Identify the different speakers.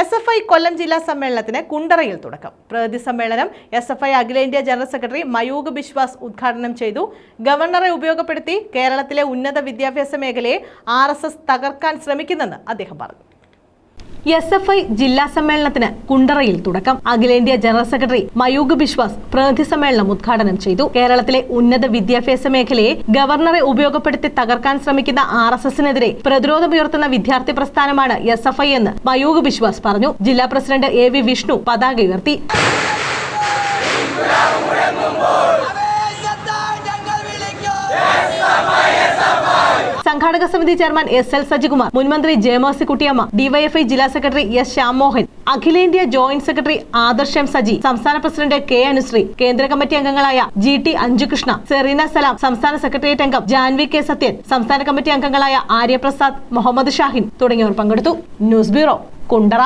Speaker 1: S F I കൊല്ലം ജില്ലാ സമ്മേളനത്തിന് കുണ്ടറയിൽ തുടക്കം. പ്രതിനിധി സമ്മേളനം എസ് എഫ് ഐ അഖിലേന്ത്യാ ജനറൽ സെക്രട്ടറി മയൂഖ് ബിശ്വാസ് ഉദ്ഘാടനം ചെയ്തു. ഗവർണറെ ഉപയോഗപ്പെടുത്തി കേരളത്തിലെ ഉന്നത വിദ്യാഭ്യാസ മേഖലയെ ആർ തകർക്കാൻ ശ്രമിക്കുന്നെന്ന് അദ്ദേഹം പറഞ്ഞു. എസ് എഫ് ഐ ജില്ലാ സമ്മേളനത്തിന് കുണ്ടറയിൽ തുടക്കം. അഖിലേന്ത്യാ ജനറൽ സെക്രട്ടറി മയൂഖ് ബിശ്വാസ് പ്രതിനിധി സമ്മേളനം ഉദ്ഘാടനം ചെയ്തു. കേരളത്തിലെ ഉന്നത വിദ്യാഭ്യാസ മേഖലയെ ഗവർണറെ ഉപയോഗപ്പെടുത്തി തകർക്കാൻ ശ്രമിക്കുന്ന ആർ എസ് എസിനെതിരെ പ്രതിരോധമുയർത്തുന്ന വിദ്യാർത്ഥി പ്രസ്ഥാനമാണ് എസ് എഫ് ഐ എന്ന് മയൂഖ് ബിശ്വാസ് പറഞ്ഞു. ജില്ലാ പ്രസിഡന്റ് എ വി വിഷ്ണു പതാക ഉയർത്തി. സംഘാടക സമിതി ചെയർമാൻ എസ് എൽ സജികുമാർ മുൻമന്ത്രി ജയമേഴ്സിക്കുട്ടിയമ്മ ഡിവൈഎഫ്ഐ ജില്ലാ സെക്രട്ടറി എസ് ശ്യാംമോഹൻ അഖിലേന്ത്യാ joint secretary Adarsh M Saji സംസ്ഥാന പ്രസിഡന്റ് കെ അനുശ്രീ കേന്ദ്ര കമ്മിറ്റി അംഗങ്ങളായ ജി ടി അഞ്ജുകൃഷ്ണ സെറീന സലാം സംസ്ഥാന സെക്രട്ടേറിയറ്റ് അംഗം ജാൻവി കെ സത്യൻ സംസ്ഥാന കമ്മിറ്റി അംഗങ്ങളായ ആര്യപ്രസാദ് മുഹമ്മദ് ഷാഹിൻ തുടങ്ങിയവർ പങ്കെടുത്തു. News bureau Kundara.